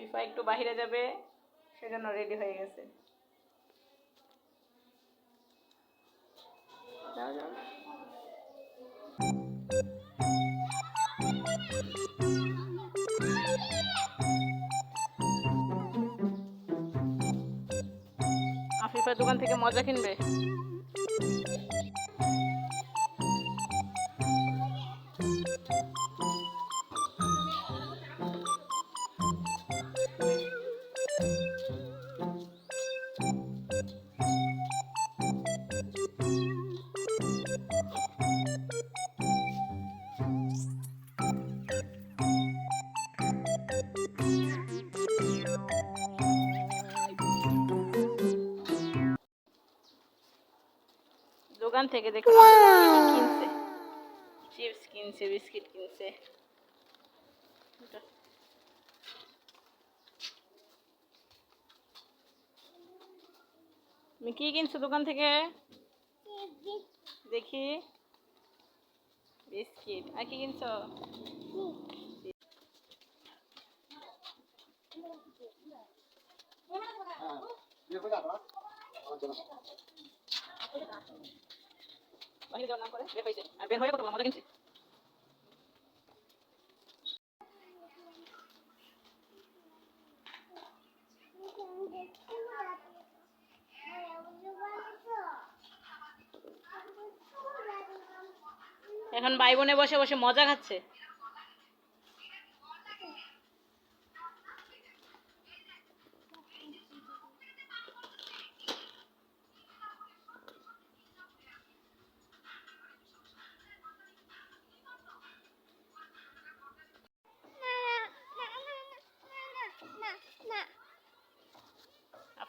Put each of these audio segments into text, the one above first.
আফিফা একটু বাইরে যাবে সেজন্য রেডি হয়ে গেছে। আফিফার দোকান থেকে মজা কিনবে? দোকান থেকে কি কিনছে চিপস কিনছে বিস্কিট কিনছে তুমি কি কিনছো দোকান থেকে দেখি বিস্কিট আর কি কিনছো এখন ভাই বোনে বসে বসে মজা খাচ্ছে।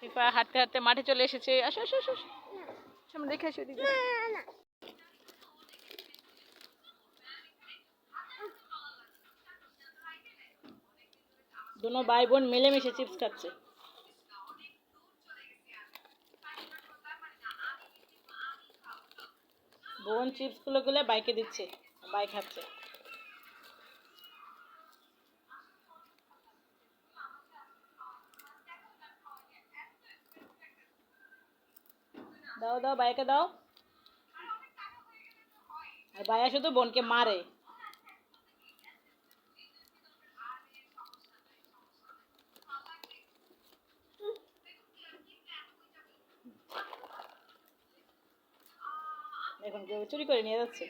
ফিফা হাঁটতে হাঁটতে মাঠে চলে এসেছে। আসো আসো আসো সামনে দেখে আসো দিদি দুনো ভাই বোন মিলেমিশে চিপস খাচ্ছে। বোন চিপসগুলো গুলো বাইকে দিচ্ছে, বাইক খাচ্ছে দাও দাও বাইকে দাও। আর ভাইয়া শুধু বোনকে মারে। এখন কেউ চুরি করে নিয়ে যাচ্ছে?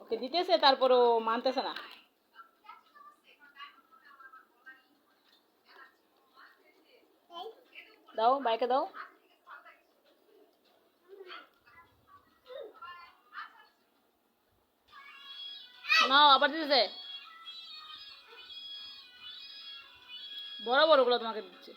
ওকে দিতেছে, তারপরও মানতেছে না। দাও বাইকে দাও। নাও আবার দিতেছে। বড় বড়গুলো তোমাকে দিচ্ছে।